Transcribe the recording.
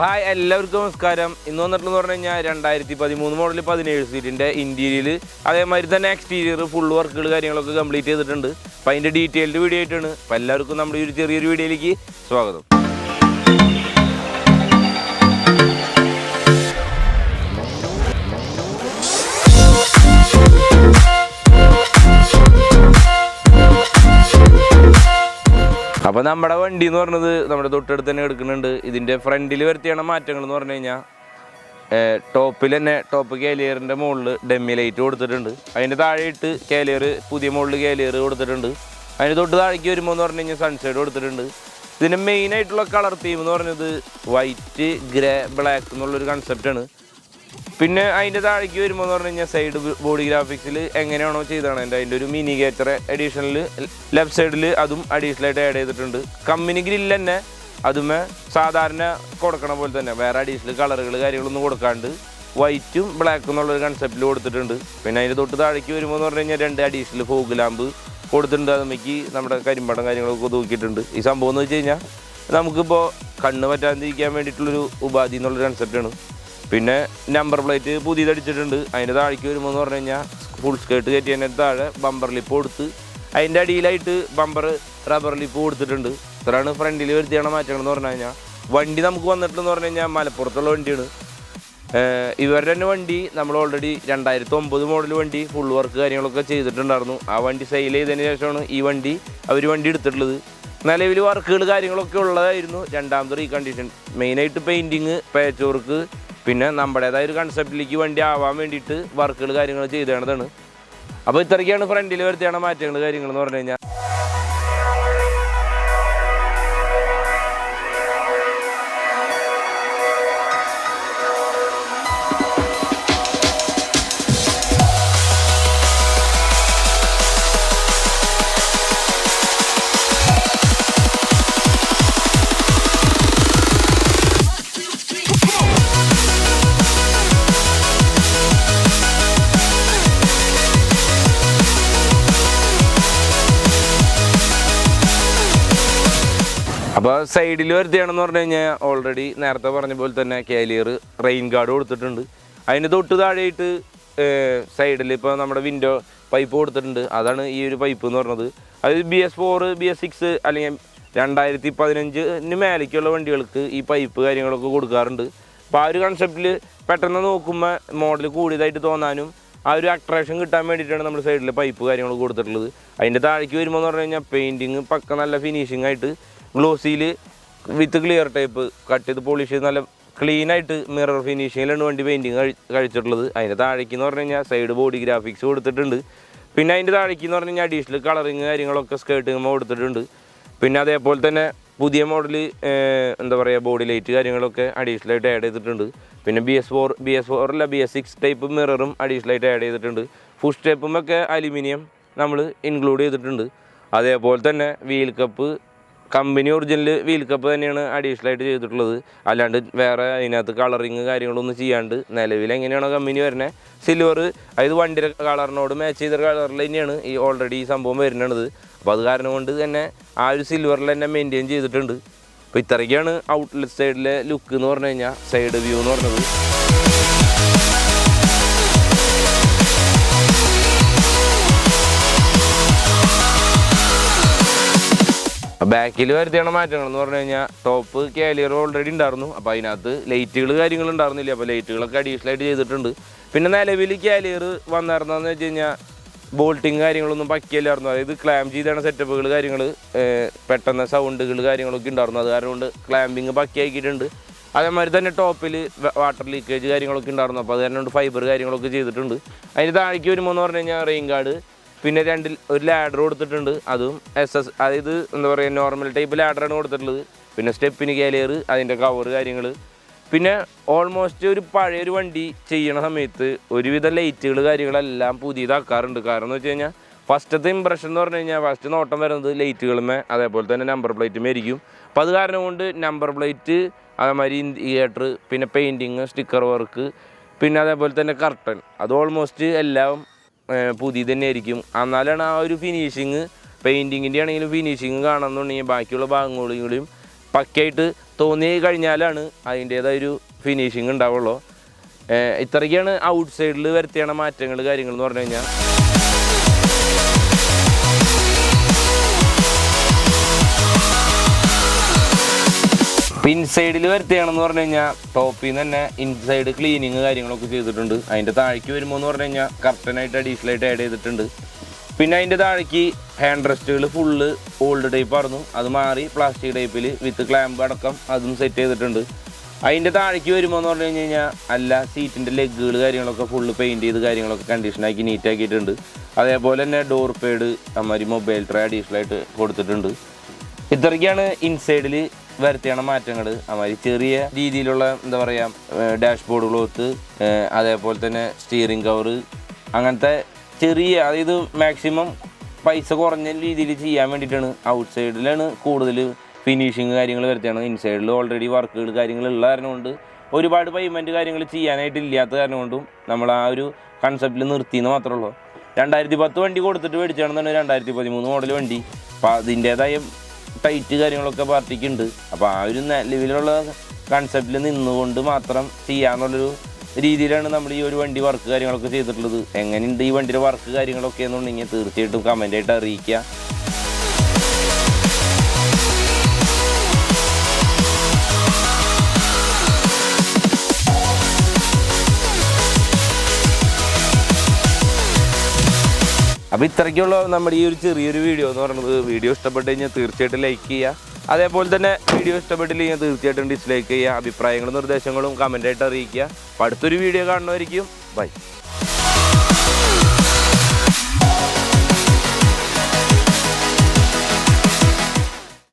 Hi എല്ലാവർക്കും നമസ്കാരം. ഇന്ന് വന്നിട്ടെന്ന് പറഞ്ഞു കഴിഞ്ഞാൽ രണ്ടായിരത്തി പതിമൂന്ന് മോഡൽ പതിനേഴ് സീറ്റിന്റെ ഇന്റീരിയൽ അതേമാതിരി തന്നെ എക്സ്റ്റീരിയർ ഫുൾ വർക്കുകൾ കാര്യങ്ങളൊക്കെ കംപ്ലീറ്റ് ചെയ്തിട്ടുണ്ട്. അപ്പോൾ അതിന്റെ ഡീറ്റെയിൽഡ് വീഡിയോ ആയിട്ടാണ്. അപ്പോൾ എല്ലാവർക്കും നമ്മുടെ ഈ ഒരു ചെറിയൊരു വീഡിയോയിലേക്ക് സ്വാഗതം. അപ്പോൾ നമ്മുടെ വണ്ടി എന്ന് പറഞ്ഞത് നമ്മുടെ തൊട്ടടുത്ത് തന്നെ എടുക്കുന്നുണ്ട് ഇതിന്റെ ഫ്രണ്ടിൽ വരുത്തിയാണ് മാറ്റങ്ങൾ എന്ന് പറഞ്ഞു കഴിഞ്ഞാൽ ടോപ്പിൽ തന്നെ ടോപ്പ് കേലിയറിന്റെ മുകളിൽ ഡെമ്മി ലൈറ്റ് കൊടുത്തിട്ടുണ്ട്. അതിന്റെ താഴെയിട്ട് കേലിയർ പുതിയ മുകളിൽ കേലിയർ കൊടുത്തിട്ടുണ്ട്. അതിന് തൊട്ട് താഴേക്ക് വരുമ്പോൾ എന്ന് പറഞ്ഞു കഴിഞ്ഞാൽ സൺസൈഡ് കൊടുത്തിട്ടുണ്ട്. ഇതിന്റെ മെയിൻ ആയിട്ടുള്ള കളർ തീം എന്ന് പറഞ്ഞത് വൈറ്റ് ഗ്രേ ബ്ലാക്ക് എന്നുള്ളൊരു കൺസെപ്റ്റാണ് പിന്നെ അതിന്റെ താഴേക്ക് വരുമ്പോൾ എന്ന് പറഞ്ഞു കഴിഞ്ഞാൽ സൈഡ് ബോഡി ഗ്രാഫിക്സിൽ എങ്ങനെയാണോ ചെയ്തതാണ്. എന്റെ അതിന്റെ ഒരു മിനി ഗേറ്റർ അഡീഷണൽ ലെഫ്റ്റ് സൈഡിൽ അതും അഡീഷണൽ ആയിട്ട് ആഡ് ചെയ്തിട്ടുണ്ട്. കമ്പനി ഗ്രില്ല് തന്നെ അതുമേ സാധാരണ കൊടുക്കണ പോലെ തന്നെ. വേറെ അഡീഷണൽ കളറുകൾ കാര്യങ്ങളൊന്നും കൊടുക്കാണ്ട് വൈറ്റും ബ്ലാക്കും എന്നുള്ളൊരു കൺസെപ്റ്റിൽ കൊടുത്തിട്ടുണ്ട്. പിന്നെ അതിന്റെ തൊട്ട് താഴേക്ക് വരുമ്പോൾ എന്ന് പറഞ്ഞു കഴിഞ്ഞാൽ രണ്ട് അഡീഷണൽ ഫോഗ് ലാമ്പ് കൊടുത്തിട്ടുണ്ട്. അതുമ്മയ്ക്ക് നമ്മുടെ കരിമ്പടം കാര്യങ്ങളൊക്കെ തൂക്കിയിട്ടുണ്ട്. ഈ സംഭവം എന്ന് വെച്ച് കഴിഞ്ഞാൽ നമുക്കിപ്പോൾ കണ്ണ് പറ്റാതിരിക്കാൻ വേണ്ടിയിട്ടുള്ളൊരു ഉപാധി എന്നുള്ളൊരു കൺസെപ്റ്റാണ് പിന്നെ നമ്പർ പ്ലേറ്റ് പുതിയത് അടിച്ചിട്ടുണ്ട് അതിന്റെ താഴേക്ക് വരുമ്പോൾ എന്ന് പറഞ്ഞു കഴിഞ്ഞാൽ ഫുൾ സ്കേർട്ട് കയറ്റിയതിന്റെ താഴെ ബമ്പർ ലിപ്പ് കൊടുത്ത് അതിന്റെ അടിയിലായിട്ട് ബമ്പർ റബ്ബർ ലിപ്പ് കൊടുത്തിട്ടുണ്ട് ഇത്രയാണ് ഫ്രണ്ടിൽ വരുത്തിയാണ് മാറ്റങ്ങൾ എന്ന് പറഞ്ഞു കഴിഞ്ഞാൽ വണ്ടി നമുക്ക് വന്നിട്ടുണ്ടെന്ന് പറഞ്ഞു കഴിഞ്ഞാൽ മലപ്പുറത്തുള്ള വണ്ടിയാണ്. ഇവരുടെ തന്നെ വണ്ടി നമ്മൾ ഓൾറെഡി രണ്ടായിരത്തി ഒമ്പത് മോഡൽ വണ്ടി ഫുൾ വർക്ക് കാര്യങ്ങളൊക്കെ ചെയ്തിട്ടുണ്ടായിരുന്നു. ആ വണ്ടി സെയിൽ ചെയ്തതിന് ശേഷമാണ് ഈ വണ്ടി അവർ വണ്ടി എടുത്തിട്ടുള്ളത്. നിലവിൽ വർക്കുകൾ കാര്യങ്ങളൊക്കെ ഉള്ളതായിരുന്നു. രണ്ടാമത്തെ റീകണ്ടീഷൻ മെയിനായിട്ട് പെയിന്റിങ് പേച്ച് വർക്ക് പിന്നെ നമ്മുടേതായ ഒരു കൺസെപ്റ്റിലേക്ക് വണ്ടി ആവാൻ വേണ്ടിയിട്ട് വർക്കുകൾ കാര്യങ്ങൾ ചെയ്തതാണ് അപ്പോൾ ഇത്രയ്ക്കാണ് ഫ്രണ്ടിൽ വരുത്തിയാണ് മാറ്റങ്ങൾ കാര്യങ്ങൾ എന്ന് പറഞ്ഞു കഴിഞ്ഞാൽ അപ്പോൾ സൈഡിൽ വരുത്തിയാണെന്ന് പറഞ്ഞു കഴിഞ്ഞാൽ ഓൾറെഡി നേരത്തെ പറഞ്ഞ പോലെ തന്നെ കാലിയർ റെയിൻ ഗാർഡ് കൊടുത്തിട്ടുണ്ട്. അതിന് തൊട്ട് താഴെയായിട്ട് സൈഡിൽ ഇപ്പോൾ നമ്മുടെ വിൻഡോ പൈപ്പ് കൊടുത്തിട്ടുണ്ട്. അതാണ് ഈ ഒരു പൈപ്പ് എന്ന് പറഞ്ഞത്. അത് B S four B S six അല്ലെങ്കിൽ രണ്ടായിരത്തി പതിനഞ്ചിന് മേലേക്കുള്ള വണ്ടികൾക്ക് ഈ പൈപ്പ് കാര്യങ്ങളൊക്കെ കൊടുക്കാറുണ്ട്. അപ്പോൾ ആ ഒരു കൺസെപ്റ്റിൽ പെട്ടെന്ന് നോക്കുമ്പോൾ മോഡൽ കൂടിയതായിട്ട് തോന്നാനും ആ ഒരു അട്രാക്ഷൻ കിട്ടാൻ വേണ്ടിയിട്ടാണ് നമ്മൾ സൈഡിൽ പൈപ്പ് കാര്യങ്ങൾ കൊടുത്തിട്ടുള്ളത്. അതിന്റെ താഴേക്ക് വരുമ്പോൾ എന്ന് പറഞ്ഞു കഴിഞ്ഞാൽ പെയിന്റിങ് പക്ക നല്ല ഫിനിഷിംഗ് ആയിട്ട് ഗ്ലോസിയിൽ വിത്ത് ക്ലിയർ ടൈപ്പ് കട്ട് ചെയ്ത് പോളിഷ് ചെയ്ത് നല്ല ക്ലീനായിട്ട് മിറർ ഫിനിഷിങ്ങിലാണ് വണ്ടി പെയിന്റിങ് കഴിച്ചിട്ടുള്ളത്. അതിന്റെ താഴേക്ക് എന്ന് പറഞ്ഞു കഴിഞ്ഞാൽ സൈഡ് ബോഡി ഗ്രാഫിക്സ് കൊടുത്തിട്ടുണ്ട്. പിന്നെ അതിന്റെ താഴേക്ക് എന്ന് പറഞ്ഞു കഴിഞ്ഞാൽ അഡീഷണൽ കളറിങ് കാര്യങ്ങളൊക്കെ സ്കേർട്ടും കൊടുത്തിട്ടുണ്ട്. പിന്നെ അതേപോലെ തന്നെ പുതിയ മോഡൽ എന്താ പറയുക ബോഡി ലൈറ്റ് കാര്യങ്ങളൊക്കെ അഡീഷണൽ ആയിട്ട് ആഡ് ചെയ്തിട്ടുണ്ട്. പിന്നെ B S four B S four അല്ല ബി എസ് സിക്സ് ടൈപ്പ് മിററും അഡീഷണൽ ആയിട്ട് ആഡ് ചെയ്തിട്ടുണ്ട്. ഫുൾ സ്റ്റെപ്പും ഒക്കെ അലുമിനിയം നമ്മൾ ഇൻക്ലൂഡ് ചെയ്തിട്ടുണ്ട്. അതേപോലെ തന്നെ wheel cup company original wheel cup തന്നെയാണ് അഡീഷണൽ ആയിട്ട് ചെയ്തിട്ടുള്ളത്. അല്ലാണ്ട് വേറെ അതിനകത്ത് കളറിങ് കാര്യങ്ങളൊന്നും ചെയ്യാണ്ട് നിലവിൽ എങ്ങനെയാണോ കമ്പനി വരുന്നത് സിൽവർ അതായത് വണ്ടിയുടെ കളറിനോട് മാച്ച് ചെയ്ത കളറിൽ തന്നെയാണ് ഈ ഓൾറെഡി ഈ സംഭവം വരുന്നത് അപ്പോൾ അത് കാരണം കൊണ്ട് തന്നെ ആ ഒരു സിൽവറിൽ തന്നെ മെയിന്റെയിൻ ചെയ്തിട്ടുണ്ട്. അപ്പോൾ ഇത്രയ്ക്കാണ് ഔട്ട്ലെറ്റ് സൈഡിലെ ലുക്ക് എന്ന് പറഞ്ഞു കഴിഞ്ഞാൽ സൈഡ് വ്യൂ എന്ന് പറഞ്ഞത്. ബാക്കിൽ വരുത്തിയാണ് മാറ്റങ്ങൾ എന്ന് പറഞ്ഞു കഴിഞ്ഞാൽ ടോപ്പ് കാലിയർ ഓൾറെഡി ഉണ്ടായിരുന്നു. അപ്പോൾ അതിനകത്ത് ലൈറ്റുകൾ കാര്യങ്ങൾ ഉണ്ടായിരുന്നില്ല. അപ്പോൾ ലൈറ്റുകളൊക്കെ അഡീഷണൽ ആയിട്ട് ചെയ്തിട്ടുണ്ട്. പിന്നെ നിലവിൽ കാലിയർ വന്നിരുന്നതെന്ന് വെച്ച് കഴിഞ്ഞാൽ ബോൾട്ടിങ് കാര്യങ്ങളൊന്നും പക്കിയല്ലായിരുന്നു. അതായത് ക്ലാമ്പ് ചെയ്താണ് സെറ്റപ്പുകൾ കാര്യങ്ങൾ പെട്ടെന്ന് സൗണ്ടുകൾ കാര്യങ്ങളൊക്കെ ഉണ്ടായിരുന്നു. അത് കാരണം കൊണ്ട് ക്ലാമ്പിങ് പക്കിയാക്കിയിട്ടുണ്ട്. അതേമാതിരി തന്നെ ടോപ്പിൽ വാട്ടർ ലീക്കേജ് കാര്യങ്ങളൊക്കെ ഉണ്ടായിരുന്നു. അപ്പോൾ അത് കൊണ്ട് ഫൈബർ കാര്യങ്ങളൊക്കെ ചെയ്തിട്ടുണ്ട്. അതിന് താഴേക്ക് വരുമ്പോൾ എന്ന് പറഞ്ഞു കഴിഞ്ഞാൽ റെയിൻ ഗാർഡ് പിന്നെ രണ്ടിൽ ഒരു ലാഡർ കൊടുത്തിട്ടുണ്ട്. അതും എസ് എസ് അതായത് എന്താ പറയുക നോർമൽ ടൈപ്പ് ലാഡറാണ് കൊടുത്തിട്ടുള്ളത്. പിന്നെ സ്റ്റെപ്പിന് കാലിയർ അതിന്റെ കവർ കാര്യങ്ങൾ പിന്നെ ഓൾമോസ്റ്റ് ഒരു പഴയൊരു വണ്ടി ചെയ്യണ സമയത്ത് ഒരുവിധ ലൈറ്റുകൾ കാര്യങ്ങളെല്ലാം പുതിയതാക്കാറുണ്ട്. കാരണം എന്ന് വെച്ച് കഴിഞ്ഞാൽ ഫസ്റ്റത്തെ ഇമ്പ്രഷൻ എന്ന് പറഞ്ഞു കഴിഞ്ഞാൽ ഫസ്റ്റ് നോട്ടം വരുന്നത് ലൈറ്റുകളുമേ അതേപോലെ തന്നെ നമ്പർ പ്ലേറ്റും ആയിരിക്കും. അപ്പോൾ അത് കാരണം കൊണ്ട് നമ്പർ പ്ലേറ്റ് അതേമാതിരി തിയേറ്റർ പിന്നെ പെയിന്റിങ് സ്റ്റിക്കർ വർക്ക് പിന്നെ അതേപോലെ തന്നെ കർട്ടൻ അത് ഓൾമോസ്റ്റ് എല്ലാം പുതിയത് തന്നെ ആയിരിക്കും എന്നാലാണ് ആ ഒരു ഫിനിഷിങ് പെയിന്റിങ്ങിന്റെ ആണെങ്കിലും ഫിനിഷിങ് കാണുന്നുണ്ടെങ്കിൽ ബാക്കിയുള്ള ഭാഗങ്ങളെയും പക്കയായിട്ട് തോന്നി കഴിഞ്ഞാലാണ് അതിന്റേതായ ഒരു ഫിനിഷിങ് ഉണ്ടാവുള്ളൂ. ഇത്രയ്ക്കാണ് ഔട്ട് സൈഡിൽ വരുത്തിയാണ് മാറ്റങ്ങൾ കാര്യങ്ങൾ എന്ന് പറഞ്ഞു കഴിഞ്ഞാൽ. ഇൻസൈഡിൽ വരുത്തുകയാണെന്ന് പറഞ്ഞു കഴിഞ്ഞാൽ ടോപ്പിൽ നിന്ന് തന്നെ ഇൻസൈഡ് ക്ലീനിങ് കാര്യങ്ങളൊക്കെ ചെയ്തിട്ടുണ്ട്. അതിന്റെ താഴേക്ക് വരുമ്പോൾ എന്ന് പറഞ്ഞു കഴിഞ്ഞാൽ കർട്ടനായിട്ട് അഡീഷണൽ ആയിട്ട് ആഡ് ചെയ്തിട്ടുണ്ട്. പിന്നെ അതിന്റെ താഴേക്ക് ഹാൻഡ് റെസ്റ്റുകൾ ഫുള്ള് ഓൾഡ് ടൈപ്പ് ആയിരുന്നു. അത് മാറി പ്ലാസ്റ്റിക് ടൈപ്പിൽ വിത്ത് ക്ലാമ്പ് അടക്കം അതും സെറ്റ് ചെയ്തിട്ടുണ്ട്. അതിന്റെ താഴേക്ക് വരുമ്പോൾ എന്ന് പറഞ്ഞു കഴിഞ്ഞ് കഴിഞ്ഞാൽ അല്ല സീറ്റിന്റെ ലെഗുകൾ കാര്യങ്ങളൊക്കെ ഫുള്ള് പെയിന്റ് ചെയ്ത് കാര്യങ്ങളൊക്കെ കണ്ടീഷനാക്കി നീറ്റാക്കിയിട്ടുണ്ട് അതേപോലെ തന്നെ ഡോർ പേഡ് അമ്മാതിരി മൊബൈൽ ട്രേ അഡീഷണൽ ആയിട്ട് കൊടുത്തിട്ടുണ്ട്. ഇത്രയ്ക്കാണ് ഇൻസൈഡിൽ വരുത്തിയാണ് മാറ്റങ്ങൾ അമാതിരി ചെറിയ രീതിയിലുള്ള എന്താ പറയുക ഡാഷ്ബോർഡ് ക്ലോത്ത് അതേപോലെ തന്നെ സ്റ്റിയറിംഗ് കവർ അങ്ങനത്തെ ചെറിയ അതായത് മാക്സിമം പൈസ കുറഞ്ഞ രീതിയിൽ ചെയ്യാൻ വേണ്ടിയിട്ടാണ് ഔട്ട് സൈഡിലാണ് കൂടുതൽ ഫിനിഷിങ് കാര്യങ്ങൾ വരുത്തിയാണ്. ഇൻസൈഡിൽ ഓൾറെഡി വർക്കുകൾ കാര്യങ്ങൾ ഉള്ള കാരണം കൊണ്ട് ഒരുപാട് പേയ്മെന്റ് കാര്യങ്ങൾ ചെയ്യാനായിട്ട് ഇല്ലാത്ത കാരണം കൊണ്ടും നമ്മൾ ആ ഒരു കൺസെപ്റ്റിൽ നിർത്തിയെന്ന് മാത്രമേ ഉള്ളൂ. രണ്ടായിരത്തി പത്ത് വണ്ടി കൊടുത്തിട്ട് മേടിച്ചാണെന്നുണ്ടെങ്കിൽ രണ്ടായിരത്തി പതിമൂന്ന് മോഡൽ വണ്ടി. അപ്പോൾ അതിന്റേതായ ടൈറ്റ് കാര്യങ്ങളൊക്കെ പാർട്ടിക്ക് ഉണ്ട് അപ്പോൾ ആ ഒരു ലെവലിലുള്ള കൺസെപ്റ്റിൽ നിന്നുകൊണ്ട് മാത്രം ചെയ്യാന്നുള്ളൊരു രീതിയിലാണ് നമ്മൾ ഈ ഒരു വണ്ടി വർക്ക് കാര്യങ്ങളൊക്കെ ചെയ്തിട്ടുള്ളത്. എങ്ങനെയുണ്ട് ഈ വണ്ടിയുടെ വർക്ക് കാര്യങ്ങളൊക്കെ എന്നുണ്ടെങ്കിൽ തീർച്ചയായിട്ടും കമന്റ് ആയിട്ട് അറിയിക്കുക. അപ്പോൾ ഇത്രയ്ക്കുള്ള നമ്മുടെ ഈ ഒരു ചെറിയൊരു വീഡിയോ എന്ന് പറയുന്നത് വീഡിയോ ഇഷ്ടപ്പെട്ട് കഴിഞ്ഞാൽ തീർച്ചയായിട്ടും ലൈക്ക് ചെയ്യുക. അതേപോലെ തന്നെ വീഡിയോ ഇഷ്ടപ്പെട്ടില്ലെങ്കിൽ തീർച്ചയായിട്ടും ഡിസ്ലൈക്ക് ചെയ്യുക. അഭിപ്രായങ്ങളും നിർദ്ദേശങ്ങളും കമന്റായിട്ട് അറിയിക്കുക. അപ്പോൾ അടുത്തൊരു വീഡിയോ കാണുന്നതായിരിക്കും ബൈ